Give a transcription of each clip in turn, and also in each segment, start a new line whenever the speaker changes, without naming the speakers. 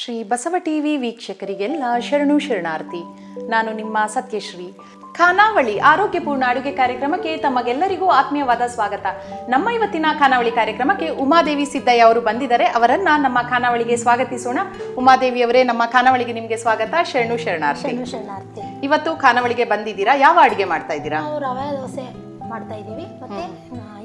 Shri Basava TV ವೀಕ್ಷಕರಿಗೆಲ್ಲ ಶರಣು ಶರಣಾರ್ಥಿ. ನಾನು ನಿಮ್ಮ ಸತ್ಯಶ್ರೀ. ಖಾನಾವಳಿ ಆರೋಗ್ಯಪೂರ್ಣ ಅಡುಗೆ ಕಾರ್ಯಕ್ರಮಕ್ಕೆ ತಮಗೆಲ್ಲರಿಗೂ ಆತ್ಮೀಯವಾದ ಸ್ವಾಗತ. ನಮ್ಮ ಇವತ್ತಿನ ಖಾನಾವಳಿ ಕಾರ್ಯಕ್ರಮಕ್ಕೆ ಉಮಾದೇವಿ ಸಿದ್ದಯ್ಯ ಅವರು ಬಂದಿದ್ದಾರೆ. ಅವರನ್ನ ನಮ್ಮ ಖಾನಾವಳಿಗೆ ಸ್ವಾಗತಿಸೋಣ. ಉಮಾದೇವಿ ಅವರೇ ನಮ್ಮ ಖಾನಾವಳಿಗೆ ನಿಮಗೆ ಸ್ವಾಗತ. ಶರಣು ಶರಣಾರ್ಥಿ.
ಶರಣು ಶರಣಾರ್ಥಿ.
ಇವತ್ತು ಖಾನಾವಳಿಗೆ ಬಂದಿದ್ದೀರಾ? ಯಾವ ಅಡುಗೆ ಮಾಡ್ತಾ ಇದ್ದೀರಾ?
ರವೆ ದೋಸೆ ಮಾಡ್ತಾ ಇದ್ದೀವಿ. ಮತ್ತೆ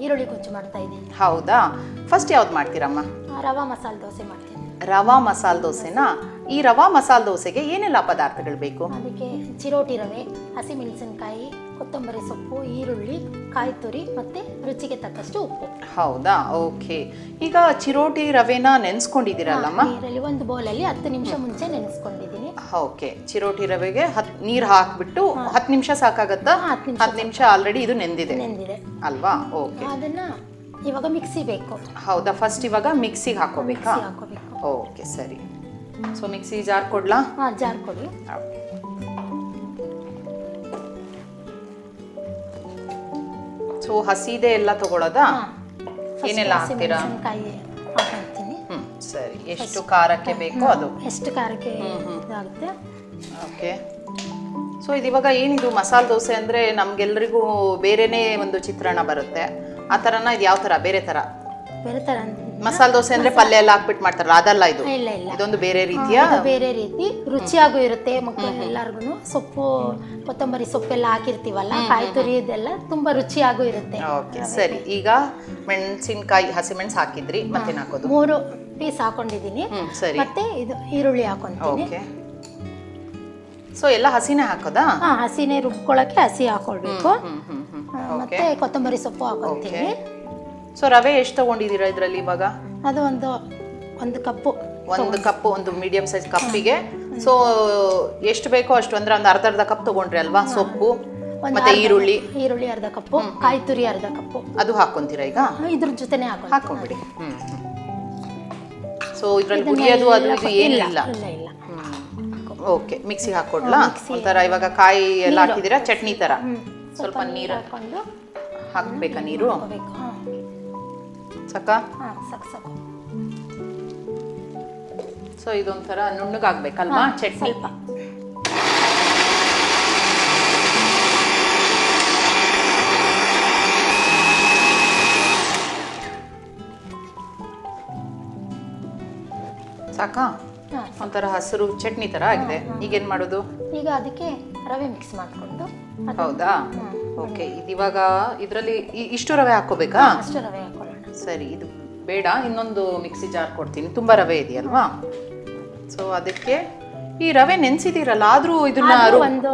ಈರುಳ್ಳಿ ಗೊಜ್ಜು ಮಾಡ್ತಾ ಇದ್ದೀವಿ.
ಹೌದಾ? ಫಸ್ಟ್ ಯಾವ್ದು ಮಾಡ್ತೀರಮ್ಮ?
ರವಾ ಮಸಾಲೆ ದೋಸೆ ಮಾಡ್ತೀನಿ
ರವಾ ಮಸಾಲ ದೋಸೆನಾ ಈ ರವಾ ಮಸಾಲ ದೋಸೆಗೆ ಏನೆಲ್ಲ ಪದಾರ್ಥಗಳು ಬೇಕು?
ಅದಕ್ಕೆ ಚಿರೋಟಿ ರವೆ ಹಸಿಮೆಣಸಿನಕಾಯಿ ಕೊತ್ತಂಬರಿ ಸೊಪ್ಪು ಈರುಳ್ಳಿ ಕಾಯಿ ತುರಿ ಮತ್ತೆ ರುಚಿಗೆ ತಕ್ಕಷ್ಟು ಉಪ್ಪು.
ಹೌದಾ? ಓಕೆ. ಈಗ ಚಿರೋಟಿ ರವೆನ ನೆನೆಸ್ಕೊಂಡಿದ್ದೀರಲ್ಲಮ್ಮ?
ಇದರಲ್ಲಿ ಒಂದು ಬೌಲಲ್ಲಿ ಹತ್ತು ನಿಮಿಷ ಮುಂಚೆ ನೆನೆಸ್ಕೊಂಡಿದ್ದೀನಿ.
ಓಕೆ. ಚಿರೋಟಿ ರವೆಗೆ ಹತ್ ನೀರು ಹಾಕ್ಬಿಟ್ಟು ಹತ್ತು ನಿಮಿಷ ಸಾಕಾಗತ್ತಾ?
ಹತ್ತು ನಿಮಿಷ
ಆಲ್ರೆಡಿ ಇದು ನೆಂದಿದೆ.
ನೆಂದಿದೆ.
ಅಲ್ವಾ? ಓಕೆ.
ಅದನ್ನ ಇವಾಗ ಮಿಕ್ಸಿ ಬೇಕು.
ಹೌದಾ? ಫಸ್ಟ್ ಇವಾಗ ಮಿಕ್ಸಿಗೆ ಹಾಕೋಬೇಕಾ?
ಹಾಕೋಬೇಕು.
ಓಕೆ ಸರಿ. ಸೊ ಮಿಕ್ಸಿ ಜಾರ್ ಕೊಡ್ಲಾ?
ಹಾ ಜಾರ್ ಕೊಡಿ.
ಸೊ ಹಸಿದೆ ಎಲ್ಲ ತಗೊಳ್ಳೋದಾ ಏನೆಲ್ಲ ಹಾಕ್ತೀರಾ?
ಕಾಯಿ ಹಾಕ್ತೀನಿ
ಹ್ಮ್ ಸರಿ. ಎಷ್ಟು ಖಾರಕ್ಕೆ ಬೇಕೋ ಅದು?
ಎಷ್ಟು ಖಾರಕ್ಕೆ ಇದಾಗುತ್ತೆ.
ಓಕೆ. ಸೊ ಇದು ಇವಾಗ ಏನಿದು? ಮಸಾಲೆ ದೋಸೆ ಅಂದರೆ ನಮ್ಗೆಲ್ಲರಿಗೂ ಬೇರೆನೇ ಒಂದು ಚಿತ್ರಣ ಬರುತ್ತೆ. ಆ ಥರನ ಇದು ಯಾವ ಥರ ಬೇರೆ ಥರ
ಬೇರೆ ತರ
ಮಸಾಲೆ ದೋಸೆ ಅಂದ್ರೆ ಪಲ್ಯ ಎಲ್ಲ ಹಾಕ್ಬಿಟ್ಟು ಮಾಡ್ತಾರಲ್ಲ ಅದಲ್ಲ ಇದು?
ಇಲ್ಲ ಇಲ್ಲ.
ಇದೊಂದು ಬೇರೆ ರೀತಿಯ?
ಇದು ಬೇರೆ ರೀತಿ. ರುಚಿಯಾಗೂ ಇರುತ್ತೆ ಮಕ್ಕಳು ಎಲ್ಲಾರ್ಗು ಸೊಪ್ಪು ಕೊತ್ತಂಬರಿ ಸೊಪ್ಪೆಲ್ಲ ಹಾಕಿರ್ತೀವಲ್ಲ ಕಾಯಿ ತುರಿ ಇದೆಲ್ಲ ತುಂಬಾ ರುಚಿಯಾಗೂ ಇರುತ್ತೆ.
ಓಕೆ ಸರಿ. ಈಗ ಮೆಣಸಿನಕಾಯಿ ಹಸಿಮೆಣಸು ಹಾಕಿದ್ರಿ ಮತ್ತೆ ಹಾಕೋದು?
ಮೂರು ಪೀಸ್ ಹಾಕೊಂಡಿದ್ದೀನಿ.
ಸರಿ.
ಮತ್ತೆ ಇದು ಈರುಳ್ಳಿ ಹಾಕೊಂತೀನಿ.
ಓಕೆ. ಸೊ ಎಲ್ಲ ಹಸಿನೇ ಹಾಕೋದಾ?
ಹಾ ಹಸಿನೇ ರುಬ್ಕೊಳಕ್ಕೆ ಹಸಿ ಹಾಕೊಳ್ಬೇಕು. ಮತ್ತೆ ಕೊತ್ತಂಬರಿ ಸೊಪ್ಪು ಹಾಕೊಂತೀನಿ.
ಸೊ ರವೆ ಎಷ್ಟು ತಗೊಂಡಿದ್ದೀರಾ ಇದರಲ್ಲಿ ಇವಾಗ?
ಅದು ಒಂದು ಒಂದು ಕಪ್ಪು.
ಒಂದು ಕಪ್ ಒಂದು ಮೀಡಿಯಂ ಸೈಜ್ ಕಪ್ಪಿಗೆ. ಸೊ ಎಷ್ಟು ಬೇಕೋ ಅಷ್ಟು ಅಂದ್ರೆ ಒಂದು ಅರ್ಧ ಅರ್ಧ ಕಪ್ ತಗೊಂಡ್ರಿ ಅಲ್ವಾ ಸೊಪ್ಪು?
ಒಂದು
ಮತ್ತೆ ಈರುಳ್ಳಿ?
ಈರುಳ್ಳಿ ಅರ್ಧ ಕಪ್ಪು ಕಾಯಿ ತುರಿ ಅರ್ಧ ಕಪ್ಪು.
ಅದು ಹಾಕೊಂತೀರಾ ಈಗ?
ಇದ್ರ ಜೊತೆನೆ ಹಾಕಿ
ಹಾಕೊಂಡ್ಬಿಡಿ ಹ್ಮ್ ಸೊ ಇದ್ರಲ್ಲಿ ಹುರಿಯೋದು ಅದು ಇದು ಏನಿಲ್ಲ?
ಇಲ್ಲ ಇಲ್ಲ
ಓಕೆ ಮಿಕ್ಸಿಗೆ ಹಾಕೊಡ್ಲಾ ಒಂಥರ ಇವಾಗ ಕಾಯಿ ಎಲ್ಲ ಹಾಕಿದ್ದೀರಾ ಚಟ್ನಿ ತರ? ಸ್ವಲ್ಪ ನೀರು
ಹಾಕೊಂಡು
ಹಾಕ್ಬೇಕಾ ನೀರು?
ಹಾಕೋಬೇಕು. ಹಾ.
ಸಕ
ಹಾ ಸಾಕು ಸಾಕು.
ಸೊ ಇದೊಂಥರ ನುಣ್ಣಗಾಗ್ಬೇಕಲ್ವಾ? ಚಟ್ನಿ?
ಸ್ವಲ್ಪ.
ಸಾಕಾ?
ಹಾ
ಒಂಥರ ಹಸಿರು ಚಟ್ನಿ ತರ ಆಗಿದೆ. ಈಗೇನ್ ಮಾಡೋದು?
ಈಗ ಅದಕ್ಕೆ ರವೆ ಮಿಕ್ಸ್ ಮಾಡ್ಕೊಂಡು
ಹೌದಾ? ಓಕೆ ಇದಿವಾಗ ಇದರಲ್ಲಿ ಇಷ್ಟು ರವೆ ಹಾಕೋಬೇಕಾ
ಅಷ್ಟು ರವೆ
ಸರಿ ಇದು ಬೇಡ ಇನ್ನೊಂದು ಮಿಕ್ಸಿ ಜಾರ್ ಕೊಡ್ತೀನಿ. ತುಂಬ ರವೆ ಇದೆಯಲ್ವಾ? ಸೊ ಅದಕ್ಕೆ ಈ ರವೆ ನೆನೆಸಿದಿರಲ್ಲ ಆದ್ರೂ ಇದನ್ನ
ಆದ್ರೂ ಒಂದು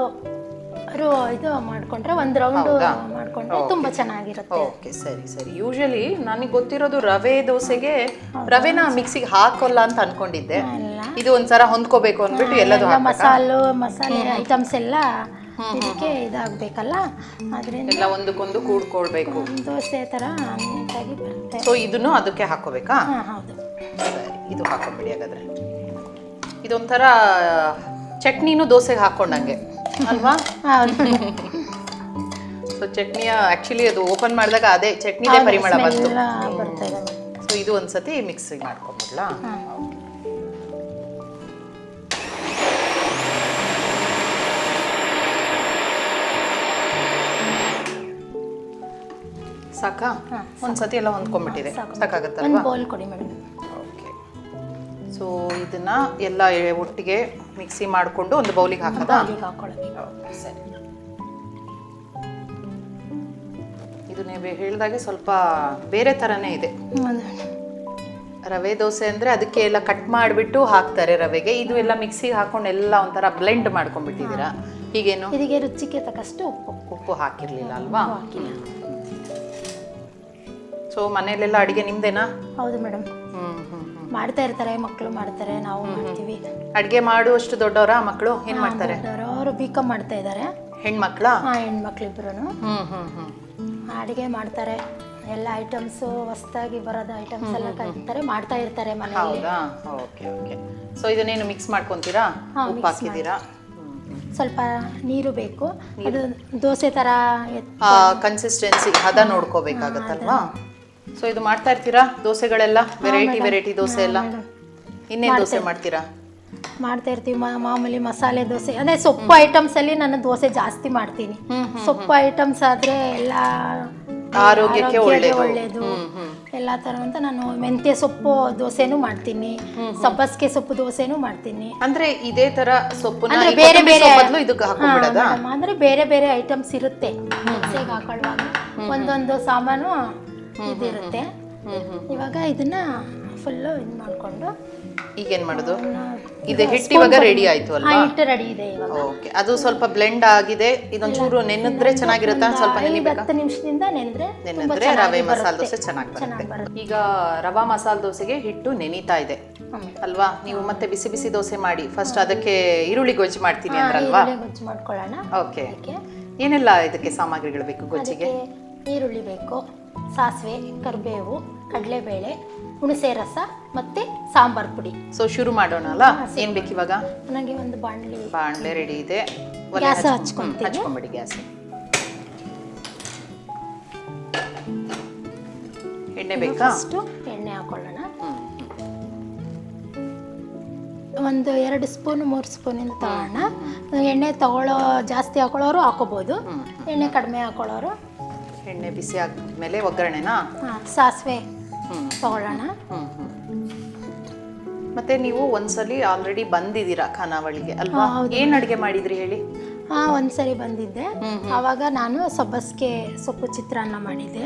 ರು- ಇದು ಮಾಡ್ಕೊಂಡ್ರೆ ಒಂದು ರೌಂಡ್
ಹೌದಾ?
ಮಾಡ್ಕೊಂಡ್ರೆ ತುಂಬಾ ಚೆನ್ನಾಗಿರುತ್ತೆ.
ಓಕೆ ಸರಿ ಸರಿ. ಯೂಶಲಿ ನನಗೆ ಗೊತ್ತಿರೋದು ರವೆ ದೋಸೆಗೆ ರವೆನ ಮಿಕ್ಸಿಗೆ ಹಾಕೋಲ್ಲ ಅಂತ ಅನ್ಕೊಂಡಿದ್ದೆ. ಇದು ಒಂದ್ಸಲ ಹೊಂದ್ಕೋಬೇಕು ಅಂದ್ಬಿಟ್ಟು ಎಲ್ಲದು
ಎಲ್ಲ ಮಸಾಲು ಮಸಾಲೆ ಐಟಮ್ಸ್ ಎಲ್ಲ ಇದಕ್ಕೆ ಇದಾಗಬೇಕಲ್ಲ? ಅದರಿಂದ
ಎಲ್ಲ ಒಂದಕ್ಕೊಂದು ಕೂಡ್ಕೊಳ್ಬೇಕು.
ದೋಸೆ ಥರ ನೀಟಾಗಿ ಬರುತ್ತೆ.
ಸೊ ಇದನ್ನು ಅದಕ್ಕೆ ಹಾಕೋಬೇಕಾ?
ಹಾಂ ಹೌದು.
ಸರಿ ಇದು ಹಾಕೊಂಬಿಡಿ ಹಾಗಾದ್ರೆ. ಇದೊಂಥರ ಚಟ್ನಿನೂ ದೋಸೆಗೆ ಹಾಕೊಂಡಂಗೆ ಅಲ್ವಾ? ಸೊ ಚಟ್ನಿಯ ಆ್ಯಕ್ಚುಲಿ ಅದು ಓಪನ್ ಮಾಡಿದಾಗ ಅದೇ ಚಟ್ನಿದೇ ಪರಿಮಳ ಬಂತು.
ಬರ್ತಾ ಇದೆ
ಸೊ ಇದು ಒಂದ್ಸತಿ ಮಿಕ್ಸಿಗೆ ಮಾಡ್ಕೊಂಬಿಡ್ಲಾ? ಸಾಕಾ? ಒಂದ್ಸತಿ ಎಲ್ಲ ಹೊಂದ್ಕೊಂಡ್ಬಿಟ್ಟಿದೆ.
ಒಂದು
ಸಾಕಾಗತ್ತಲ್ವಾ?
ಬೌಲ್ ಕೊಡಿ ಮೇಡಮ್
ಓಕೆ ಸೊ ಇದನ್ನ ಎಲ್ಲ ಒಟ್ಟಿಗೆ ಮಿಕ್ಸಿ ಮಾಡಿಕೊಂಡು ಒಂದು ಬೌಲಿಗೆ ಹಾಕೋದಾ?
ಹಾಕೊಳ್ಳೋದು
ಸರಿ. ಇದು ನೀವು ಹೇಳಿದಾಗೆ ಸ್ವಲ್ಪ ಬೇರೆ ಥರನೇ ಇದೆ. ರವೆ ದೋಸೆ ಅಂದರೆ ಅದಕ್ಕೆ ಎಲ್ಲ ಕಟ್ ಮಾಡಿಬಿಟ್ಟು ಹಾಕ್ತಾರೆ ರವೆಗೆ. ಇದು ಎಲ್ಲ ಮಿಕ್ಸಿಗೆ ಹಾಕೊಂಡು ಎಲ್ಲ ಒಂಥರ ಬ್ಲೆಂಡ್ ಮಾಡ್ಕೊಂಡ್ಬಿಟ್ಟಿದ್ದೀರಾ? ಈಗೇನು
ಇದಕ್ಕೆ ರುಚಿಗೆ ತಕ್ಕಷ್ಟು ಉಪ್ಪು.
ಉಪ್ಪು ಹಾಕಿರ್ಲಿಲ್ಲ ಅಲ್ವಾ?
ಹಾಕಿಲ್ಲ.
ಸೊ ಮನೆಯಲ್ಲೆಲ್ಲ ಅಡಿಗೆ ನಿಮ್ದೇನಾ?
ಹೌದು ಮೇಡಮ್. ಮಾಡ್ತಾ ಇರ್ತಾರೆ ಮಕ್ಕಳು ಮಾಡ್ತಾರೆ ನಾವು ಮಾಡ್ತೀವಿ.
ಅಡುಗೆ ಮಾಡುವಷ್ಟು ದೊಡ್ಡವರ ಮಕ್ಕಳು ಏನು ಮಾಡ್ತಾರೆ?
ಅವರು ಬಿ ಕಾಮ್ ಮಾಡ್ತಾ ಇದ್ದಾರೆ.
ಹೆಣ್ಮಕ್ಳ?
ಹಾಂ ಹೆಣ್ಮಕ್ಳಿಬ್ರು
ಹ್ಮ್ ಹ್ಮ್ ಹ್ಮ್.
ಅಡುಗೆ ಮಾಡ್ತಾರೆ. ಎಲ್ಲ ಐಟಮ್ಸು ಹೊಸದಾಗಿ ಬರೋದು ಐಟಮ್ಸ್ ಎಲ್ಲ ಕಲಿತಾರೆ ಮಾಡ್ತಾ ಇರ್ತಾರೆ ಮನೆಯಲ್ಲಿ.
ಹೌದಾ? Okay okay. ಸೊ ಇದನ್ನೇನು ಮಿಕ್ಸ್ ಮಾಡ್ಕೊಂತೀರಾ?
ಹಾ,
ಉಪ್ಪು ಹಾಕಿದ್ದೀರಾ?
ಸ್ವಲ್ಪ ನೀರು ಬೇಕು. ಅದು ದೋಸೆ ತರ ಎತ್-
ಕನ್ಸಿಸ್ಟೆನ್ಸಿ ಹದ ನೋಡ್ಕೋಬೇಕಾಗತ್ತಲ್ವಾ? ಸೊ ಇದು ಮಾಡ್ತಾ ಇರ್ತೀರಾ? ದೋಸೆಗಳೆಲ್ಲ? ವೆರೈಟಿ ವೆರೈಟಿ ದೋಸೆ ಎಲ್ಲ? ಇನ್ನೇನು ದೋಸೆ ಮಾಡ್ತೀರಾ?
ಮಾಡ್ತಾ ಇರ್ತೀವಿ. ಮಾಮೂಲಿ ಮಸಾಲೆ ದೋಸೆ. ಅದೇ ಸೊಪ್ಪು ಐಟಮ್ಸ್ ಅಲ್ಲಿ ನಾನು ದೋಸೆ ಜಾಸ್ತಿ ಮಾಡ್ತೀನಿ. ಸೊಪ್ಪು ಐಟಮ್ಸ್ ಆದ್ರೆ ಎಲ್ಲ
ಆರೋಗ್ಯಕ್ಕೆ ಒಳ್ಳೇದು.
ಎಲ್ಲ ತರ ಅಂತ ನಾನು ಮೆಂತ್ಯ ಸೊಪ್ಪು ದೋಸೆನೂ ಮಾಡ್ತೀನಿ. ಸಬ್ಬಸ್ಗೆ ಸೊಪ್ಪು ದೋಸೆನೂ ಮಾಡ್ತೀನಿ.
ಅಂದ್ರೆ ಇದೇ ತರ ಸೊಪ್ಪು
ಬೇರೆ ಬೇರೆ ಅಂದ್ರೆ ಬೇರೆ ಬೇರೆ ಐಟಮ್ಸ್ ಇರುತ್ತೆ. ದೋಸೆಗೆ ಹಾಕೊಳ್ಳುವಾಗ. ಒಂದೊಂದು ಸಾಮಾನು ಇದಿರುತ್ತೆ. ಇವಾಗ ಇದನ್ನ ಫುಲ್ಲು ಇದು ಮಾಡಿಕೊಂಡು
ಈಗೇನು ಮಾಡೋದು? ಇದು ಹಿಟ್ಟು ಇವಾಗ ರೆಡಿ ಆಯ್ತು ಅಲ್ವಾ?
ಹಿಟ್ಟು ರೆಡಿ ಇದೆ ಇವಾಗ.
ಓಕೆ ಅದು ಸ್ವಲ್ಪ ಬ್ಲೆಂಡ್ ಆಗಿದೆ. ಇದೊಂಚೂರು ನೆನೆದ್ರೆ ಚೆನ್ನಾಗಿರುತ್ತಾ? ಸ್ವಲ್ಪ ನೆನಿಬೇಕು
ಹತ್ತು ನಿಮಿಷದಿಂದ
ನೆನೆದ್ರೆ
ನೆನೆದ್ರೆ
ರವೆ ಮಸಾಲ ದೋಸೆ ಚೆನ್ನಾಗಿ ಬರುತ್ತೆ. ಈಗ ರವಾ ಮಸಾಲ ದೋಸೆಗೆ ಹಿಟ್ಟು ನೆನೀತಾ ಇದೆ. ಅಲ್ವಾ? ನೀವು ಮತ್ತೆ ಬಿಸಿ ಬಿಸಿ ದೋಸೆ ಮಾಡಿ. ಫಸ್ಟ್ ಅದಕ್ಕೆ ಈರುಳ್ಳಿ ಗೊಜ್ಜು ಮಾಡ್ತೀನಿ ಅಂದ್ರಲ್ವಾ?
ಗೊಜ್ಜು ಮಾಡ್ಕೊಳ್ಳೋಣ.
ಓಕೆ ಏನೆಲ್ಲ ಇದಕ್ಕೆ ಸಾಮಗ್ರಿಗಳು ಬೇಕು ಗೊಜ್ಜಿಗೆ?
ಈರುಳ್ಳಿ ಬೇಕು. ಸಾಸಿವೆ ಕರಿಬೇವು ಕಡಲೆಬೇಳೆ ಹುಣಸೆ ರಸ ಮತ್ತೆ ಸಾಂಬಾರ್ ಪುಡಿ.
ಸೊ ಶುರು ಮಾಡೋಣ ಅಲ್ಲ ಏನ್ ಬೇಕು ಇವಾಗ
ನನಗೆ ಒಂದು ಬಾಣಲಿ
ಬಾಣಲೆ ರೆಡಿ ಇದೆ.
ಗ್ಯಾಸ್
ಹಚ್ಕೊಂಡು. ಹಚ್ಕೊಂಬಿಡಿ ಗ್ಯಾಸ್. ಎಣ್ಣೆ ಬೇಕಾ?
ಅಷ್ಟು ಎಣ್ಣೆ ಹಾಕೊಳ್ಳೋಣ. ಒಂದು ಎರಡು ಸ್ಪೂನ್ ಮೂರು ಸ್ಪೂನಿಂದ ತಗೋಣ. ಎಣ್ಣೆ ತಗೊಳ್ಳೋ ಜಾಸ್ತಿ ಹಾಕೊಳ್ಳೋರು ಹಾಕೋಬೋದು. ಎಣ್ಣೆ ಕಡಿಮೆ ಹಾಕೊಳ್ಳೋರು.
ಎಣ್ಣೆ ಬಿಸಿ ಆದ್ಮೇಲೆ ಒಗ್ಗರಣೆನಾ
ಹಾಂ ಸಾಸಿವೆ ತಗೊಳ್ಳೋಣ.
ಮತ್ತೆ ನೀವು ಒಂದ್ಸಲಿ ಆಲ್ರೆಡಿ ಬಂದಿದ್ದೀರಾ ಖಾನಾವಳಿಗೆ ಅಲ್ವಾ. ಏನ್ ಅಡ್ಗೆ ಮಾಡಿದ್ರಿ ಹೇಳಿ?
ಹಾ ಒಂದ್ಸರಿ ಬಂದಿದ್ದೆ.
ಅವಾಗ
ಆವಾಗ ನಾನು ಸಬ್ಬಸ್ಗೆ ಸೊಪ್ಪು ಚಿತ್ರಾನ್ನ ಮಾಡಿದ್ದೆ.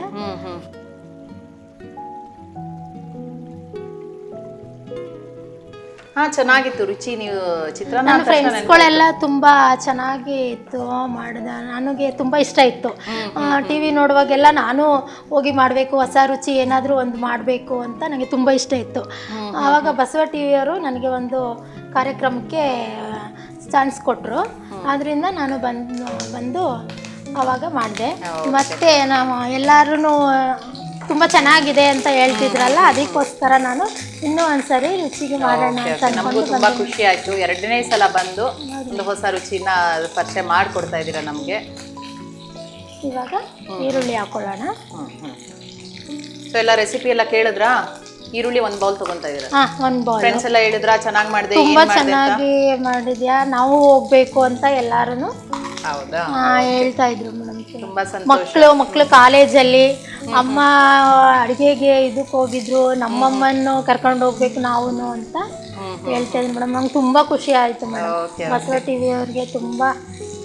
ಹಾ ಚೆನ್ನಾಗಿತ್ತು ರುಚಿ. ನೀವು ಚಿತ್ರ
ನನ್ನ ಫ್ರೆಂಡ್ಸ್ಗಳೆಲ್ಲ ತುಂಬ ಚೆನ್ನಾಗಿ ಇತ್ತು ಮಾಡಿದ. ನನಗೆ ತುಂಬ ಇಷ್ಟ ಇತ್ತು. ಟಿ ವಿ ನೋಡುವಾಗೆಲ್ಲ ನಾನು ಹೋಗಿ ಮಾಡಬೇಕು ಹೊಸ ರುಚಿ ಏನಾದರೂ ಒಂದು ಮಾಡಬೇಕು ಅಂತ ನನಗೆ ತುಂಬ ಇಷ್ಟ ಇತ್ತು. ಆವಾಗ ಬಸವ ಟಿ ವಿಯವರು ನನಗೆ ಒಂದು ಕಾರ್ಯಕ್ರಮಕ್ಕೆ ಚಾನ್ಸ್ ಕೊಟ್ಟರು ಆದ್ದರಿಂದ ನಾನು ಬಂದು ಬಂದು ಆವಾಗ ಮಾಡಿದೆ. ಮತ್ತೆ ನಾವು ಎಲ್ಲರೂ ತುಂಬ ಚೆನ್ನಾಗಿದೆ ಅಂತ ಹೇಳ್ತಿದ್ರಲ್ಲ ಅದಕ್ಕೋಸ್ಕರ ನಾನು ಇನ್ನೂ ಒಂದ್ಸರಿ ರುಚಿಗೆ ಮಾಡೋಣ ಅಂತ.
ನಮಗೂ ತುಂಬ ಖುಷಿ ಆಯ್ತು. ಎರಡನೇ ಸಲ ಬಂದು ಒಂದು ಹೊಸ ರುಚಿನ ಪರಿಚಯ ಮಾಡಿಕೊಡ್ತಾ ಇದ್ದೀರಾ ನಮಗೆ?
ಇವಾಗ ಈರುಳ್ಳಿ ಹಾಕೊಳ್ಳೋಣ.
ಸೊ ಎಲ್ಲ ರೆಸಿಪಿ ಎಲ್ಲ ಕೇಳಿದ್ರಾ? ಈರುಳ್ಳಿ ಒಂದು ಬೌಲ್ ತಗೊಂತಾ ಇದೀರಾ
ಹಾ ಒಂದು ಬೌಲ್
ಫ್ರೆಂಡ್ಸ್ ಎಲ್ಲ ಹೇಳಿದ್ರಾ ಚೆನ್ನಾಗಿ ಮಾಡಿದೆ
ತುಂಬಾ ಚೆನ್ನಾಗಿ ಮಾಡಿದ್ಯಾ ನಾವು ಹೋಗ್ಬೇಕು ಅಂತ ಎಲ್ಲಾರು
ಹೌದಾ?
ಹೇಳ್ತಾ ಇದ್ರು ಮೇಡಮ್
ತುಂಬಾ ಸಂತೋಷ.
ಮಕ್ಕಳು ಮಕ್ಕಳು ಕಾಲೇಜಲ್ಲಿ ಅಮ್ಮ ಅಡುಗೆಗೆ ಇದಕ್ಕೆ ಹೋಗಿದ್ರು ನಮ್ಮಮ್ಮನ್ನು ಕರ್ಕೊಂಡು ಹೋಗ್ಬೇಕು ನಾವು ಅಂತ ಹೇಳ್ತಾ ಇದ್ರು ಮೇಡಮ್ ನಂಗೆ ತುಂಬಾ ಖುಷಿ ಆಯ್ತು ಮೇಡಮ್ ಬಸವ ಟಿ ವಿ ಅವ್ರಿಗೆ ತುಂಬಾ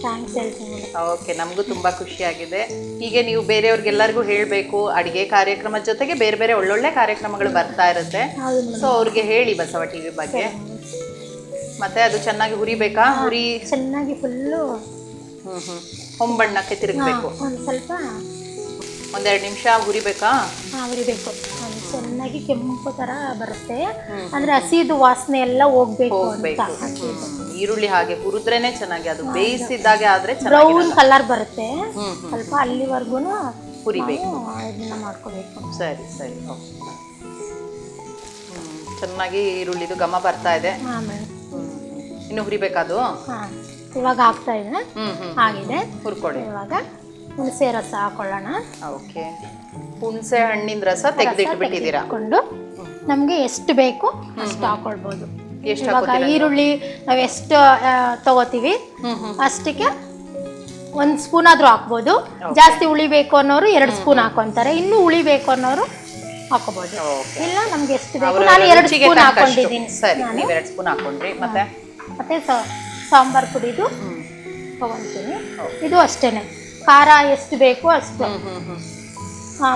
ಥ್ಯಾಂಕ್ಸ್ ಹೇಳ್ತೀನಿ ಮೇಡಮ್
ಓಕೆ ನಮಗೂ ತುಂಬಾ ಖುಷಿ ಆಗಿದೆ. ಹೀಗೆ ನೀವು ಬೇರೆಯವ್ರಿಗೆಲ್ಲರಿಗೂ ಹೇಳಬೇಕು ಅಡಿಗೆ ಕಾರ್ಯಕ್ರಮ ಜೊತೆಗೆ ಬೇರೆ ಬೇರೆ ಒಳ್ಳೊಳ್ಳೆ ಕಾರ್ಯಕ್ರಮಗಳು ಬರ್ತಾ ಇರುತ್ತೆ.
ಹೌದು ಮೇಡಮ್
ಸೊ ಅವ್ರಿಗೆ ಹೇಳಿ ಬಸವ ಟಿವಿ ಬಗ್ಗೆ. ಮತ್ತೆ ಅದು ಚೆನ್ನಾಗಿ ಹುರಿಬೇಕಾ? ಹುರಿ
ಚೆನ್ನಾಗಿ ಫುಲ್ಲು
ಹೊಂಬಣ್ಣಕ್ಕೆ ತಿರುಗಬೇಕು.
ಒಂದು ಸ್ವಲ್ಪ
ಒಂದೆರಡು ನಿಮಿಷ ಹುರಿಬೇಕಾ?
ಹುರಿಬೇಕು. ಚೆನ್ನಾಗಿ ಕೆಂಪು ತರ ಬರುತ್ತೆ. ಅಂದ್ರೆ ಹಸಿದು ವಾಸನೆ ಎಲ್ಲ ಹೋಗ್ಬೇಕು ಅಂತ.
ಈರುಳ್ಳಿ ಹಾಗೆ ಹುರಿದ್ರೇನೆ ಚೆನ್ನಾಗಿ ಅದು ಬೇಯಿಸಿದಾಗೆ ಆದ್ರೆ
ಬ್ರೌನ್ ಕಲರ್ ಬರುತ್ತೆ. ಸ್ವಲ್ಪ ಅಲ್ಲಿವರೆಗೂ
ಹುರಿಬೇಕು.
ಇದನ್ನ ಮಾಡ್ಕೋಬೇಕು.
ಸರಿ ಸರಿ. ಚೆನ್ನಾಗಿ ಈರುಳ್ಳಿದು ಘಮ ಬರ್ತಾ ಇದೆ. ಇನ್ನು ಹುರಿಬೇಕಾದು
ಹಾ. ಇವಾಗ ಹಾಕ್ತಾ ಇದೆ.
ಹ್ಮ್ ಹ್ಮ್
ಆಗಿದೆ.
ಹುರ್ಕೊಡಿ
ಇವಾಗ ಹುಣಸೆ ರಸ ಹಾಕೊಳ್ಳೋಣ.
ಓಕೆ. ಹುಣಸೆ ಹಣ್ಣಿನ ರಸ ತೆಗೆದಿಟ್ಬಿಟ್ಟಿದ್ದೀರಾ?
ಹಾಕೊಂಡು ನಮಗೆ ಎಷ್ಟು ಬೇಕು ಅಷ್ಟು ಹಾಕೊಳ್ಬೋದು.
ಎಷ್ಟು
ಇವಾಗ ಈರುಳ್ಳಿ ನಾವು ಎಷ್ಟು ತಗೋತೀವಿ ಅಷ್ಟಕ್ಕೆ ಒಂದು ಸ್ಪೂನ್ ಆದರೂ ಹಾಕ್ಬೋದು. ಜಾಸ್ತಿ ಉಳಿಬೇಕು ಅನ್ನೋರು ಎರಡು ಸ್ಪೂನ್ ಹಾಕೊಂತಾರೆ. ಇನ್ನೂ ಉಳಿಬೇಕು ಅನ್ನೋರು ಹಾಕೋಬಹುದು ಇಲ್ಲ ನಮ್ಗೆ ಎಷ್ಟು ಬೇಕು? ನಾನು ಎರಡು ಸ್ಪೂನ್ ಹಾಕೊಂಡಿದ್ದೀನಿ.
ಸರಿ ನೀವು ಎರಡು ಸ್ಪೂನ್ ಹಾಕೊಂಡ್ರಿ. ಮತ್ತೆ?
ಮತ್ತೆ ಸಾಂಬಾರ್ ಪುಡಿದು ತೊಗೊತೀನಿ. ಇದು ಅಷ್ಟೇನೆ. ಖಾರ ಎಷ್ಟು ಬೇಕು ಅಷ್ಟು.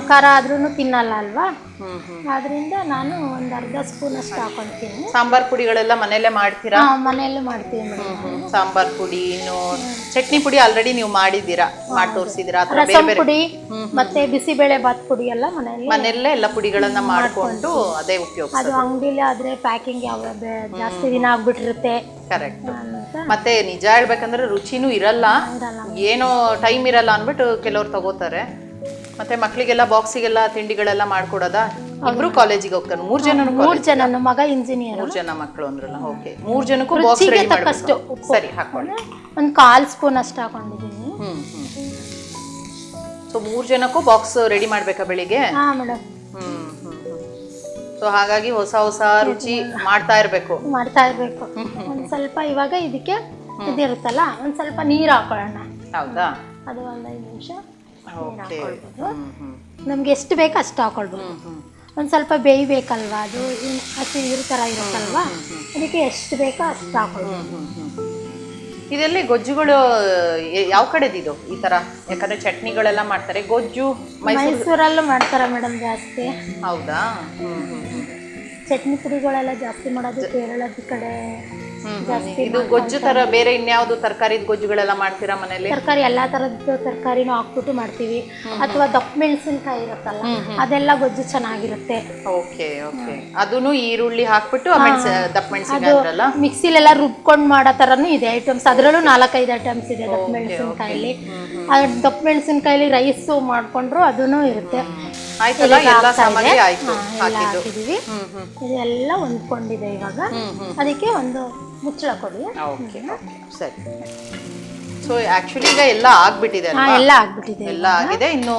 ಖಾರ ಆದ್ರೂ ತಿನ್ನಲ್ಲ ಅಲ್ವಾ? ಆದ್ರಿಂದ ನಾನು ಒಂದು ಅರ್ಧ ಸ್ಪೂನ್ ಅಷ್ಟು ಹಾಕೊಂತೀನಿ.
ಸಾಂಬಾರ್ ಪುಡಿಗಳೆಲ್ಲ ಮನೆಯಲ್ಲೇ ಮಾಡ್ತೀರಾ?
ಮನೆಯಲ್ಲೇ ಮಾಡ್ತೀನಿ
ಮಾಡ್ತೀವಿ ಸಾಂಬಾರ್ ಪುಡಿ ಇನ್ನು ಚಟ್ನಿ ಪುಡಿ ಆಲ್ರೆಡಿ ನೀವು ಮಾಡಿದ್ದೀರಾ? ಮಾಡಿ
ರಸಂ
ಬೇರೆ
ಪುಡಿ ಮತ್ತೆ ಬಿಸಿಬೇಳೆ ಬಾತ್ ಪುಡಿ ಎಲ್ಲ ಮನೆಯಲ್ಲಿ
ಮನೆಯಲ್ಲೇ ಎಲ್ಲ ಪುಡಿಗಳನ್ನ ಮಾಡ್ಕೊಂಡು ಅದೇ ಉಪಯೋಗ
ಅದು ಅಂಗಡಿಲಿ ಆದ್ರೆ ಪ್ಯಾಕಿಂಗ್ ಯಾವ ಜಾಸ್ತಿ ದಿನ ಆಗ್ಬಿಟ್ಟಿರುತ್ತೆ.
ಕರೆಕ್ಟ್ ಮತ್ತೆ ನಿಜ ಹೇಳ್ಬೇಕಂದ್ರೆ ರುಚಿನೂ ಇರಲ್ಲ. ಏನೋ ಟೈಮ್ ಇರಲ್ಲ ಅಂದ್ಬಿಟ್ಟು ಕೆಲವ್ರು ತಗೋತಾರೆ. ಮತ್ತೆ ಮಕ್ಳಿಗೆಲ್ಲ ಬಾಕ್ಸಿಗೆಲ್ಲ ತಿಂಡಿಗಳೆಲ್ಲ ಮಾಡ್ಕೊಡೋದ? ಇಬ್ರು ಕಾಲೇಜಿಗೆ ಹೋಗ್ತಾರೆ. ಮೂರ್ ಜನ
ಮೂರ್ ಜನ ನನ್ನ ಮಗ ಇಂಜಿನಿಯರ್
ಮೂರ್ ಜನ ಮಕ್ಕಳು ಅಂದ್ರಲ್ಲ ಓಕೆ ಮೂರ್ ಜನಕ್ಕೂ ಬಾಕ್ಸ್ ರೆಡಿ ಸರಿ ಹಾಕೊಳ್ಳಿ.
ಒಂದು ಕಾಲ್ ಸ್ಪೂನ್ ಅಷ್ಟು ಹಾಕೊಂಡಿದ್ದೀನಿ.
ಸೊ ಮೂರ್ ಜನಕ್ಕೂ ಬಾಕ್ಸ್ ರೆಡಿ ಮಾಡ್ಬೇಕಾ ಬೆಳಿಗ್ಗೆ?
ಹಾ ಮೇಡಮ್.
ಹ್ಮ್ ಹ್ಮ್ ಹ್ಮ್. ಸೊ ಹಾಗಾಗಿ ಹೊಸ ಹೊಸ ರುಚಿ ಮಾಡ್ತಾ ಇರಬೇಕು.
ಮಾಡ್ತಾ ಇರಬೇಕು. ಸ್ವಲ್ಪ ಇವಾಗ ಇದಕ್ಕೆ ಇದಿರುತ್ತಲ್ಲ ಒಂದು ಸ್ವಲ್ಪ ನೀರು ಹಾಕೊಳ್ಳೋಣ.
ಹೌದಾ?
ಅದು ಒಂದು ಐದು ನಿಮಿಷ ನಮ್ಗೆ ಎಷ್ಟು ಬೇಕು ಅಷ್ಟು ಹಾಕೊಳ್ಬೋದು. ಒಂದು ಸ್ವಲ್ಪ ಬೇಯಬೇಕಲ್ವಾ ಅದು ಹಸಿ ಇರೋ ಥರ ಇರುತ್ತಲ್ವಾ ಅದಕ್ಕೆ ಎಷ್ಟು ಬೇಕೋ ಅಷ್ಟು ಹಾಕೊಳ್ಬೋದು.
ಇದೆಲ್ಲ ಗೊಜ್ಜುಗಳು ಯಾವ ಕಡೆದಿದು ಈ ತರ? ಯಾಕಂದ್ರೆ ಚಟ್ನಿಗಳೆಲ್ಲ ಮಾಡ್ತಾರೆ ಗೊಜ್ಜು ಮೈಸೂರು
ಮೈಸೂರಲ್ಲೂ ಮಾಡ್ತಾರೆ ಮೇಡಮ್ ಜಾಸ್ತಿ.
ಹೌದಾ.
ಚಟ್ನಿ ಪುಡಿಗಳೆಲ್ಲ ಜಾಸ್ತಿ ಮಾಡೋದು ಕೇರಳದ ಕಡೆ. ಜಾಸ್ತಿ
ಇದು ಗೊಜ್ಜು ತರ ಬೇರೆ ಇನ್ಯಾವುದು ತರಕಾರಿ ಗೊಜ್ಜುಗಳೆಲ್ಲ ಮಾಡ್ತೀರಾ ಮನೇಲಿ?
ತರಕಾರಿ ಎಲ್ಲಾ ತರದ ತರಕಾರಿನೂ ಹಾಕ್ಬಿಟ್ಟು ಮಾಡ್ತೀವಿ. ಅಥವಾ ದಪ್ಪ ಮೆಣಸಿನಕಾಯಿ ಇರುತ್ತಲ್ಲ ಅದೆಲ್ಲ ಗೊಜ್ಜು ಚೆನ್ನಾಗಿರುತ್ತೆ.
Okay okay. ಅದನ್ನು ಈರುಳ್ಳಿ ಹಾಕ್ಬಿಟ್ಟು ದಪ್ಪ ಮೆಣಸಿನಕಾಯಿ
ಮಿಕ್ಸಿಲೆಲ್ಲ ರುಬ್ಕೊಂಡು ಮಾಡೋ ತರನು ಇದೆ ಐಟಮ್ಸ್. ಅದರಲ್ಲೂ ನಾಲ್ಕೈದು ಐಟಮ್ಸ್ ಇದೆ ದಪ್ಪ ಮೆಣಸಿನಕಾಯಿಲಿ ದಪ್ಪ ಮೆಣಸಿನಕಾಯಿಲಿ ರೈಸು ಮಾಡ್ಕೊಂಡ್ರು ಅದೂ ಇರುತ್ತೆ.
ಆಯ್ತಲ್ಲ ಎಲ್ಲ ಸಾಮಗ್ರಿ. ಆಯ್ತು ಹಾಕಿದ್ದು.
ಹಾಕಿದೀವಿ
ಹ್ಮ್ ಹ್ಮ್.
ಇದೆಲ್ಲ ಹೊಂದ್ಕೊಂಡಿದೆ ಇವಾಗ. ಅದಕ್ಕೆ ಒಂದು ಮುಚ್ಚಳ ಕೊಡಿ.
ಓಕೆ ಸರಿ. ಸೊ ಆಕ್ಚುಲಿ ಈಗ ಎಲ್ಲ ಆಗ್ಬಿಟ್ಟಿದೆ
ಹಾ
ಅಲ್ವಾ?
ಎಲ್ಲ ಆಗ್ಬಿಟ್ಟಿದೆ
ಎಲ್ಲ ಆಗಿದೆ. ಇನ್ನು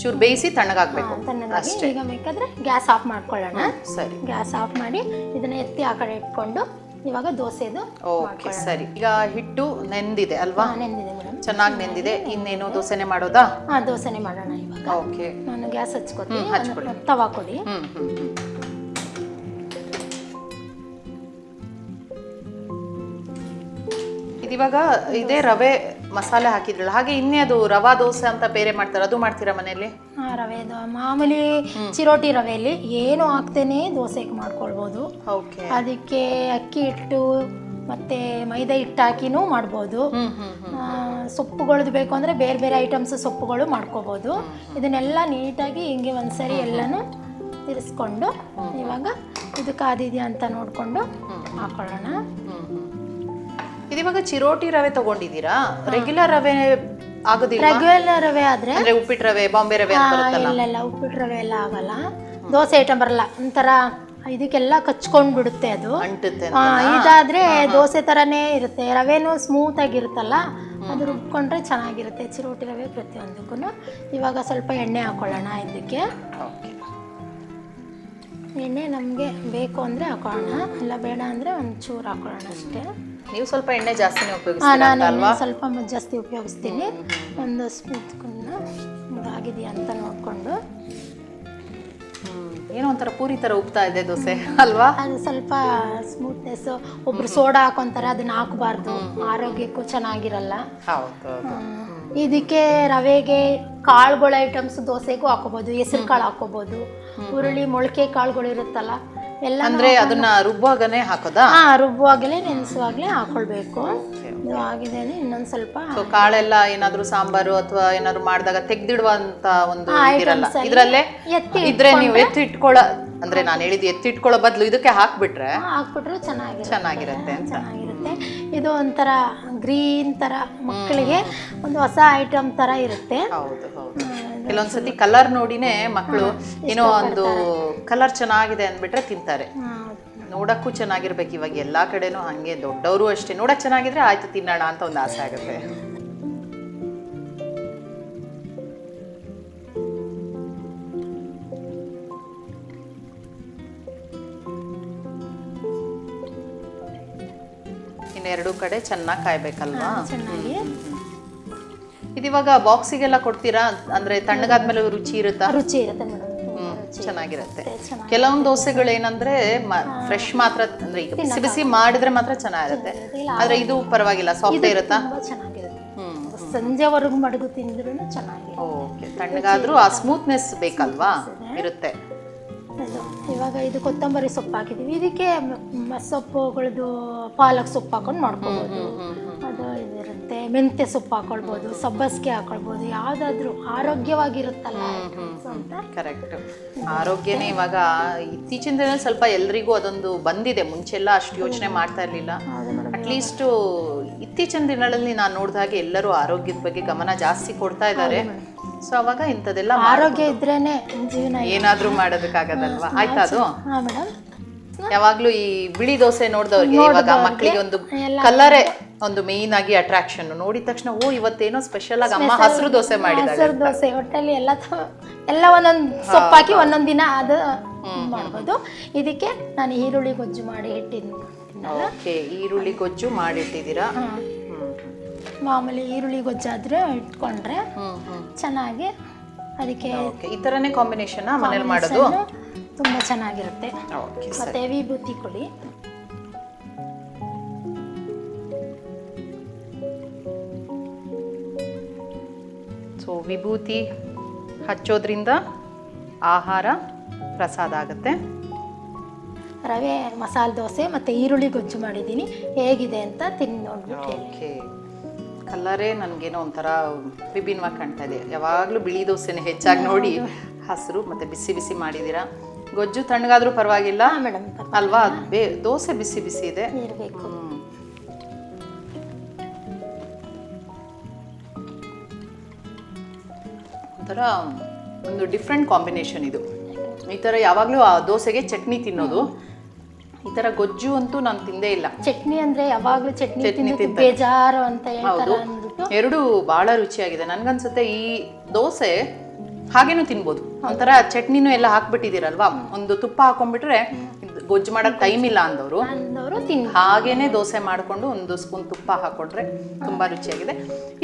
ಚೂರು ಬೇಯಿಸಿ ತಣ್ಣಗಾಗ್ಬೇಕು.
ತಣ್ಣಗಾಗಿ ಈಗ ಬೇಕಾದ್ರೆ ಗ್ಯಾಸ್ ಆಫ್ ಮಾಡ್ಕೊಳ್ಳೋಣ.
ಸರಿ.
ಗ್ಯಾಸ್ ಆಫ್ ಮಾಡಿ ಇದನ್ನ ಎತ್ತಿ ಆ ಕಡೆ ಇಟ್ಕೊಂಡು ಇವಾಗ ದೋಸೆದು
ಓಕೆ ಸರಿ. ಈಗ ಹಿಟ್ಟು ನೆಂದಿದೆ ಅಲ್ವಾ?
ನೆಂದಿದೆ.
ಚೆನ್ನಾಗಿ ನೆಂದಿದೆ. ಇನ್ನೇನು ದೋಸೆನೆ ಮಾಡೋದಾ?
ಹಾ ದೋಸೆನೆ ಮಾಡೋಣ ಇವಾಗ.
ಓಕೆ.
ನಾನು ಗ್ಯಾಸ್ ಹಚ್ಕೊತೀನಿ.
ಹ್ಮ್, ಹಚ್ಕೊಳ್ಳಿ.
ಒಂದು ತವಾ ಕೊಡಿ
ಹ್ಮ್ ಹ್ಮ್ ಹ್ಮ್. ಇದಿವಾಗ ಇದೇ ರವೆ ಮಸಾಲೆ ಹಾಕಿದ್ರಲ್ಲ ಹಾಗೆ ಇನ್ನೇ ಅದು ರವಾ ದೋಸೆ ಅಂತ ಬೇರೆ ಮಾಡ್ತಾರೆ ಅದು ಮಾಡ್ತೀರಾ ಮನೆಯಲ್ಲಿ?
ಹಾ ರವೆದು ಮಾಮೂಲಿ ಚಿರೋಟಿ ರವೆಯಲ್ಲಿ ಏನು ಹಾಕ್ತೇನೆ ದೋಸೆಗೆ ಮಾಡ್ಕೊಳ್ಬೋದು.
ಓಕೆ.
ಅದಕ್ಕೆ ಅಕ್ಕಿ ಹಿಟ್ಟು ಮತ್ತೆ ಮೈದಾ ಹಿಟ್ಟು ಹಾಕಿನೂ ಮಾಡ್ಬೋದು ಸೊಪ್ಪುಗಳದ್ದು ಬೇಕು ಅಂದರೆ ಬೇರೆ ಬೇರೆ ಐಟಮ್ಸ್ ಸೊಪ್ಪುಗಳು ಮಾಡ್ಕೋಬೋದು. ಇದನ್ನೆಲ್ಲ ನೀಟಾಗಿ ಹಿಂಗೆ ಒಂದ್ಸರಿ ಎಲ್ಲನೂ ತಿರ್ಸ್ಕೊಂಡು ಇವಾಗ ಇದು ಕಾದಿದ್ಯಾ ಅಂತ ನೋಡಿಕೊಂಡು ಹಾಕೊಳ್ಳೋಣ.
ಇದು ಇವಾಗ ಇದಿವಾಗ ಚಿರೋಟಿ ರವೆ ತಗೊಂಡಿದ್ದೀರಾ? ರೆಗ್ಯುಲರ್ ರವೆ ಆಗೋದಿಲ್ಲ
ರೆಗ್ಯುಲರ್ ರವೆ ಆದರೆ
ಅಂದ್ರೆ ಉಪ್ಪಿಟ್ಟು ರವೆ ಬಾಂಬೆ ರವೆ ಇಲ್ಲ
ಇಲ್ಲೆಲ್ಲ ಉಪ್ಪಿಟ್ಟು ರವೆ ಎಲ್ಲ ಆಗಲ್ಲ. ದೋಸೆ ಐಟಮ್ ಬರಲ್ಲ ಒಂಥರ ಇದಕ್ಕೆಲ್ಲ ಕಚ್ಕೊಂಡ್ ಬಿಡುತ್ತೆ ಅದು.
ಅಂಟುತ್ತೆ
ಆ, ಇದಾದ್ರೆ ದೋಸೆ ತರನೇ ಇರುತ್ತೆ. ರವೆನೂ ಸ್ಮೂತ್ ಆಗಿರುತ್ತಲ್ಲ ಅದು ರುಬ್ಕೊಂಡ್ರೆ ಚೆನ್ನಾಗಿರುತ್ತೆ ಚಿರೋಟಿ ರವೆ ಪ್ರತಿಯೊಂದಕ್ಕೂ ಇವಾಗ ಸ್ವಲ್ಪ ಎಣ್ಣೆ ಹಾಕೊಳ್ಳೋಣ ಇದಕ್ಕೆ.
ಓಕೆ.
ಎಣ್ಣೆ ನಮಗೆ ಬೇಕು ಅಂದರೆ ಹಾಕೊಳ್ಳೋಣ ಇಲ್ಲ ಬೇಡ ಅಂದರೆ ಒಂದು ಚೂರು ಹಾಕೊಳ್ಳೋಣ ಅಷ್ಟೇ.
ನೀವು ಸ್ವಲ್ಪ ಎಣ್ಣೆ ಜಾಸ್ತಿ
ಆ,
ಉಪಯೋಗಿಸ್ತೀರಾ
ನಾನು
ಅಂತ
ಎಣ್ಣೆ
ಅಲ್ವಾ
ಸ್ವಲ್ಪ ಮ- ಜಾಸ್ತಿ ಉಪಯೋಗಿಸ್ತೀನಿ. ಒಂದು ಸ್ಪೂನ್ ಇದಾಗಿದೆಯಾ ಅಂತ ನೋಡಿಕೊಂಡು.
ಏನೋ ಒಂಥರ ಪೂರಿ ತರ ಉಪ್ತಾ ಇದೆ ದೋಸೆ ಅಲ್ವಾ?
ಅದು ಸ್ವಲ್ಪ ಸ್ಮೂತ್ನೆಸ್ ಒಬ್ರು ಸೋಡಾ ಹಾಕೊಂತಾರೆ ಅದನ್ನ ಹಾಕಬಾರ್ದು. ಆರೋಗ್ಯಕ್ಕೂ ಚೆನ್ನಾಗಿರಲ್ಲ.
ಹೌದು
ಇದಕ್ಕೆ ರವೆಗೆ ಕಾಳುಗಳ ಐಟಮ್ಸ್ ದೋಸೆಗೂ ಹಾಕೋಬಹುದು ಹೆಸರು ಕಾಳು ಹಾಕೋಬಹುದು ಹುರುಳಿ ಮೊಳಕೆ ಕಾಳುಗಳು ಇರುತ್ತಲ್ಲ ಎಲ್ಲ
ಅಂದ್ರೆ ಅದನ್ನ ರುಬ್ಬುವಾಗನೇ ಹಾಕೋದಾ?
ಹಾ ರುಬ್ಬುವಾಗಲೇ ನೆನೆಸುವಾಗಲೇ ಹಾಕೊಳ್ಬೇಕು. ಇದು ಆಗಿದ್ದೇನೆ ಇನ್ನೊಂದು ಸ್ವಲ್ಪ
ಸೊ ಕಾಳೆಲ್ಲ ಏನಾದ್ರೂ ಸಾಂಬಾರು ಅಥವಾ ಏನಾದ್ರು ಮಾಡಿದಾಗ ತೆಗ್ದಿಡುವಂತ ಒಂದು ಇದಿರಲ್ಲ.
items ಅಲ್ಲಿ
ಇದ್ರಲ್ಲೇ
ಎತ್ತಿ
ಇದ್ರೆ ನೀವು ಎತ್ತಿ ಇಟ್ಕೊಳ್ಳ ಅಂದ್ರೆ ನಾನು ಹೇಳಿದ್ ಎತ್ತಿ ಇಟ್ಕೊಳ್ಳೋ ಬದಲು ಇದಕ್ಕೆ ಹಾಕ್ಬಿಟ್ರೆ
ಹಾಕ್ಬಿಟ್ರೆ ಚೆನ್ನಾಗಿರುತ್ತೆ.
ಚೆನ್ನಾಗಿರುತ್ತೆ ಅಂತ.
ಚೆನ್ನಾಗಿರುತ್ತೆ. ಇದು ಒಂಥರ ಗ್ರೀನ್ ತರ ಮಕ್ಕಳಿಗೆ ಒಂದು ಹೊಸ ಐಟಮ್ ತರ ಇರುತ್ತೆ.
ಹೌದು. ಕೆಲವೊಂದ್ಸತಿ ಕಲರ್ ನೋಡಿನೇ ಮಕ್ಕಳು ಏನೋ ಒಂದು ಕಲರ್ ಚೆನ್ನಾಗಿದೆ ಅಂದ್ಬಿಟ್ರೆ ತಿಂತಾರೆ. ನೋಡಕ್ಕೂ ಚೆನ್ನಾಗಿರ್ಬೇಕು ಇವಾಗ ಎಲ್ಲಾ ಕಡೆನೂ ಹಂಗೆ ದೊಡ್ಡವರು ಅಷ್ಟೇ. ನೋಡಕ್ ಚೆನ್ನಾಗಿದ್ರೆ ಆಯ್ತು ತಿನ್ನೋಣ ಅಂತ ಒಂದು ಆಸೆ ಆಗುತ್ತೆ. ಇನ್ನೆರಡು ಕಡೆ ಚೆನ್ನಾಗಿ ಕಾಯ್ಬೇಕಲ್ವಾ?
ಚೆನ್ನಾಗಿ.
ಇದಿವಾಗ ಬಾಕ್ಸಿಗೆಲ್ಲ ಕೊಡ್ತೀರಾ? ಅಂದ್ರೆ ತಣ್ಣಗಾದ್ಮೇಲೆ ರುಚಿ ಇರುತ್ತಾ?
ರುಚಿ ಇರುತ್ತೆ ಮೇಡಮ್.
ಚೆನ್ನಾಗಿರುತ್ತೆ. ಕೆಲವೊಂದು ದೋಸೆಗಳು ಏನಂದ್ರೆ ಫ್ರೆಶ್ ಮಾತ್ರ ಅಂದ್ರೆ ಈಗ ಬಿಸಿ ಬಿಸಿ ಮಾಡಿದ್ರೆ ಮಾತ್ರ ಚೆನ್ನಾಗಿರುತ್ತೆ. ಆದ್ರೆ ಇದು ಪರವಾಗಿಲ್ಲ ಸಾಫ್ಟ್ ಇರುತ್ತಾ?
ಸಂಜೆವರೆಗೂ ಮಡಗು ತಿಂದ್ರೂ ಚೆನ್ನಾಗಿ
ಓಕೆ ತಣ್ಣಗಾದ್ರೂ ಆ ಸ್ಮೂತ್ನೆಸ್ ಬೇಕಲ್ವಾ? ಇರುತ್ತೆ.
ಇವಾಗ ಇದು ಕೊತ್ತಂಬರಿ ಸೊಪ್ಪು ಹಾಕಿದೀವಿ ಇದಕ್ಕೆ ಸೊಪ್ಪುಗಳದ್ದು ಪಾಲಕ್ ಸೊಪ್ಪು ಹಾಕೊಂಡು ಮಾಡ್ಕೊಬೋದು. ಅದು ಇದಿರುತ್ತೆ ಮೆಂತ್ಯ ಸೊಪ್ಪು ಹಾಕೊಳ್ಬೋದು ಸಬ್ಬಸಿಗೆ ಹಾಕೊಳ್ಬೋದು ಯಾವುದಾದ್ರೂ ಆರೋಗ್ಯವಾಗಿರುತ್ತಲ್ಲ ಸೊ ಅಂತ.
ಕರೆಕ್ಟ್ ಆರೋಗ್ಯನೇ ಇವಾಗ ಇತ್ತೀಚಿನ ದಿನ ಸ್ವಲ್ಪ ಎಲ್ರಿಗೂ ಅದೊಂದು ಬಂದಿದೆ ಮುಂಚೆಲ್ಲ ಅಷ್ಟು ಯೋಚನೆ ಮಾಡ್ತಾ ಇರ್ಲಿಲ್ಲ. ಅಟ್ಲೀಸ್ಟ್ ಇತ್ತೀಚಿನ ದಿನಗಳಲ್ಲಿ ನಾನು ನೋಡಿದಾಗೆ ಎಲ್ಲರೂ ಆರೋಗ್ಯದ ಬಗ್ಗೆ ಗಮನ ಜಾಸ್ತಿ ಕೊಡ್ತಾ ಇದ್ದಾರೆ. ಸೊ ಅವಾಗ ಇಂಥದ್ದೆಲ್ಲ
ಆರೋಗ್ಯ ಇದ್ರೇನೆ ಜೀವನ
ಏನಾದ್ರೂ ಮಾಡೋದಕ್ಕಾಗದಲ್ವಾ? ಆಯ್ತಾ ಅದು?
ಹಾಂ ಮೇಡಮ್
ಯಾವಾಗ್ಲೂ ಈ ಬಿಳಿ ದೋಸೆ ನೋಡಿದವ್ರಿಗೆ ಇವಾಗ ಮಕ್ಕಳಿಗೆ ಒಂದು ಕಲರೇ ಒಂದು ಮೇನ್ ಆಗಿ ಅಟ್ರಾಕ್ಷನ್ ನೋಡಿದ ತಕ್ಷಣ ಓ ಇವತ್ತೇನೋ ಸ್ಪೆಷಲ್ ಆಗಿ ಅಮ್ಮ ಹಸಿರು ದೋಸೆ ಮಾಡಿದ
ಹಸಿರು ದೋಸೆ ಒಟ್ಟಲ್ಲಿ ಎಲ್ಲ ಎಲ್ಲ ಒಂದೊಂದು ಸೊಪ್ಪಾಕಿ ಒಂದೊಂದು ದಿನ ಅದು ಮಾಡ್ಬೋದು. ಇದಕ್ಕೆ ನಾನು ಈರುಳ್ಳಿ ಗೊಜ್ಜು ಮಾಡಿ ಇಟ್ಟಿದ್ದೀನಿ
ಓಕೆ ಈರುಳ್ಳಿ ಗೊಜ್ಜು ಮಾಡಿಟ್ಟಿದ್ದೀರಾ
ಮಾಮೂಲಿ ಈರುಳ್ಳಿ ಗೊಜ್ಜಾದ್ರೆ ಇಟ್ಕೊಂಡ್ರೆ ಚೆನ್ನಾಗಿ ಅದಕ್ಕೆ
ಈ ತರನೇ ಕಾಂಬಿನೇಷನ್ ಮನೇಲಿ ಮಾಡೋದು?
ತುಂಬ ಚೆನ್ನಾಗಿರುತ್ತೆ.
ಓಕೆ
ಮತ್ತೆ ವಿಭೂತಿ ಕೊಡಿ.
ಸೊ ವಿಭೂತಿ ಹಚ್ಚೋದ್ರಿಂದ ಆಹಾರ ಪ್ರಸಾದ ಆಗುತ್ತೆ.
ರವೆ ಮಸಾಲೆ ದೋಸೆ ಮತ್ತು ಈರುಳ್ಳಿ ಗೊಜ್ಜು ಮಾಡಿದ್ದೀನಿ. ಹೇಗಿದೆ ಅಂತ ತಿಂದು ನೋಡ್ಬಿಟ್ಟು
ಓಕೆ. ಕಲ್ಲರೇ ನನಗೇನೋ ಒಂಥರ ವಿಭಿನ್ನವಾಗಿ ಕಾಣ್ತಾ ಇದೆ. ಯಾವಾಗಲೂ ಬಿಳಿ ದೋಸೆನೇ ಹೆಚ್ಚಾಗಿ ನೋಡಿ ಹಸಿರು ಮತ್ತೆ ಬಿಸಿ ಬಿಸಿ ಮಾಡಿದ್ದೀರಾ? ಗೊಜ್ಜು ತಣ್ಣಗಾದ್ರೂ ಪರವಾಗಿಲ್ಲ.
ಮೇಡಮ್
ಅಲ್ವಾ? ಅದ್ ಬೇ ದೋಸೆ ಬಿಸಿ ಬಿಸಿ ಇದೆ.
ಇರಬೇಕು.
ಒಂಥರ ಒಂದು ಡಿಫ್ರೆಂಟ್ ಕಾಂಬಿನೇಷನ್ ಇದು. ಈ ಥರ ಯಾವಾಗಲೂ ಆ ದೋಸೆಗೆ ಚಟ್ನಿ ತಿನ್ನೋದು. ಈ ಥರ ಗೊಜ್ಜು ಅಂತೂ ನಾನು ತಿಂದೇ ಇಲ್ಲ.
ಚಟ್ನಿ ಅಂದ್ರೆ ಯಾವಾಗಲೂ ಚಟ್ನಿ
ಚಟ್ನಿ
ತಿಂದು
ತಿಂತಾರೆ.
ಬೇಜಾರು ಅಂತ ಹೇಳ್ತಾರೆ
ಹೌದು.
ಅಂದ್ಬಿಟ್ಟು.
ಎರಡು ಭಾಳ ರುಚಿಯಾಗಿದೆ. ನನ್ಗನ್ಸುತ್ತೆ ಈ ದೋಸೆ ಹಾಗೇನೂ ತಿನ್ಬೋದು. ಒಂಥರ ಚಟ್ನಿನೂ ಎಲ್ಲ ಹಾಕ್ಬಿಟ್ಟಿದ್ದೀರಲ್ವಾ? ಒಂದು ತುಪ್ಪ ಹಾಕೊಂಡ್ಬಿಟ್ರೆ ಗೊಜ್ಜು ಮಾಡಕ್ ಟೈಮ್ ಇಲ್ಲ ಅಂದವರು. ಹಾಗೇನೆ ದೋಸೆ ಮಾಡಿಕೊಂಡು ಒಂದು ಸ್ಪೂನ್ ತುಪ್ಪ ಹಾಕೊಂಡ್ರೆ ತುಂಬಾ ರುಚಿಯಾಗಿದೆ.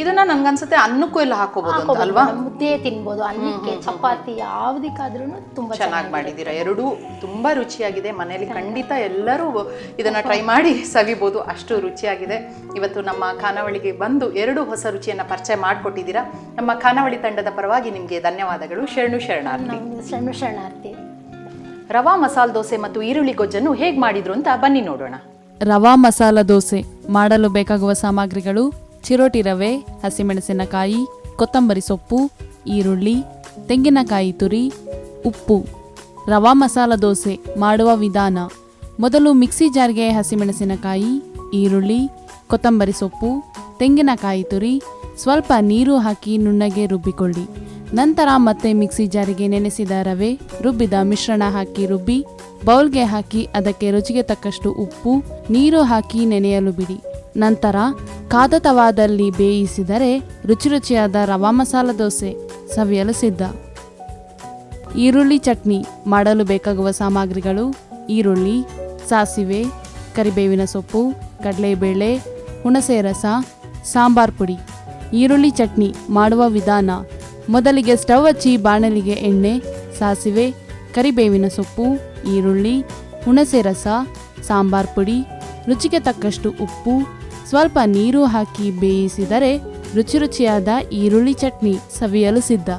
ಇದನ್ನ ನನ್ಗನ್ಸುತ್ತೆ ಅನ್ನಕ್ಕೂ ಎಲ್ಲ ಹಾಕೋಬಹುದು ಅಲ್ವಾ?
ಮುದ್ದೆ ತಿನ್ಬೋದು. ಅನ್ನಕ್ಕೆ ಚಪಾತಿ ಯಾವ್ದಕ್ಕಾದ್ರೂ ತುಂಬಾ
ಚೆನ್ನಾಗಿ ಮಾಡಿದ್ದೀರಾ? ಎರಡೂ ತುಂಬಾ ರುಚಿಯಾಗಿದೆ. ಮನೆಯಲ್ಲಿ ಖಂಡಿತ ಎಲ್ಲರೂ ಇದನ್ನ ಟ್ರೈ ಮಾಡಿ ಸವಿಬಹುದು ಅಷ್ಟು ರುಚಿಯಾಗಿದೆ. ಇವತ್ತು ನಮ್ಮ ಖಾನಾವಳಿಗೆ ಬಂದು ಎರಡು ಹೊಸ ರುಚಿಯನ್ನ ಪರಿಚಯ ಮಾಡಿಕೊಟ್ಟಿದ್ದೀರಾ. ನಮ್ಮ ಖಾನಾವಳಿ ತಂಡದ ಪರವಾಗಿ ನಿಮಗೆ ಧನ್ಯವಾದಗಳು. ಶರಣು ಶರಣಾರ್ಥಿ.
ಶರಣು ಶರಣ ಶರಣಾರ್ಥಿ.
ರವಾ ಮಸಾಲ ದೋಸೆ ಮತ್ತು ಈರುಳ್ಳಿ ಗೊಜ್ಜನ್ನು ಹೇಗೆ ಮಾಡಿದ್ರು ಅಂತ ಬನ್ನಿ ನೋಡೋಣ.
ರವಾ ಮಸಾಲ ದೋಸೆ ಮಾಡಲು ಬೇಕಾಗುವ ಸಾಮಗ್ರಿಗಳು ಚಿರೋಟಿ ರವೆ, ಹಸಿಮೆಣಸಿನಕಾಯಿ, ಕೊತ್ತಂಬರಿ ಸೊಪ್ಪು, ಈರುಳ್ಳಿ, ತೆಂಗಿನಕಾಯಿ ತುರಿ, ಉಪ್ಪು. ರವಾ ಮಸಾಲ ದೋಸೆ ಮಾಡುವ ವಿಧಾನ ಮೊದಲು ಮಿಕ್ಸಿ ಜಾರ್ಗೆ ಹಸಿಮೆಣಸಿನಕಾಯಿ, ಈರುಳ್ಳಿ, ಕೊತ್ತಂಬರಿ ಸೊಪ್ಪು, ತೆಂಗಿನಕಾಯಿ ತುರಿ ಸ್ವಲ್ಪ ನೀರು ಹಾಕಿ ನುಣ್ಣಗೆ ರುಬ್ಬಿಕೊಳ್ಳಿ. ನಂತರ ಮತ್ತೆ ಮಿಕ್ಸಿ ಜಾರಿಗೆ ನೆನೆಸಿದ ರವೆ ರುಬ್ಬಿದ ಮಿಶ್ರಣ ಹಾಕಿ ರುಬ್ಬಿ, ಬೌಲ್ಗೆ ಹಾಕಿ ಅದಕ್ಕೆ ರುಚಿಗೆ ತಕ್ಕಷ್ಟು ಉಪ್ಪು, ನೀರು ಹಾಕಿ ನೆನೆಯಲು ಬಿಡಿ. ನಂತರ ಕಾದ ತವಾದಲ್ಲಿ ಬೇಯಿಸಿದರೆ ರುಚಿ ರುಚಿಯಾದ ರವಾ ಮಸಾಲ ದೋಸೆ ಸವಿಯಲು ಸಿದ್ಧ. ಈರುಳ್ಳಿ ಚಟ್ನಿ ಮಾಡಲು ಬೇಕಾಗುವ ಸಾಮಗ್ರಿಗಳು ಈರುಳ್ಳಿ, ಸಾಸಿವೆ, ಕರಿಬೇವಿನ ಸೊಪ್ಪು, ಕಡಲೆಬೇಳೆ, ಹುಣಸೆ ರಸ, ಸಾಂಬಾರ್ ಪುಡಿ. ಈರುಳ್ಳಿ ಚಟ್ನಿ ಮಾಡುವ ವಿಧಾನ. ಮೊದಲಿಗೆ ಸ್ಟವ್ ಹಚ್ಚಿ ಬಾಣಲಿಗೆ ಎಣ್ಣೆ, ಸಾಸಿವೆ, ಕರಿಬೇವಿನ ಸೊಪ್ಪು, ಈರುಳ್ಳಿ, ಹುಣಸೆ ರಸ, ಸಾಂಬಾರ್ ಪುಡಿ, ರುಚಿಗೆ ತಕ್ಕಷ್ಟು ಉಪ್ಪು, ಸ್ವಲ್ಪ ನೀರು ಹಾಕಿ ಬೇಯಿಸಿದರೆ ರುಚಿ ರುಚಿಯಾದ ಈರುಳ್ಳಿ ಚಟ್ನಿ ಸವಿಯಲು ಸಿದ್ಧ.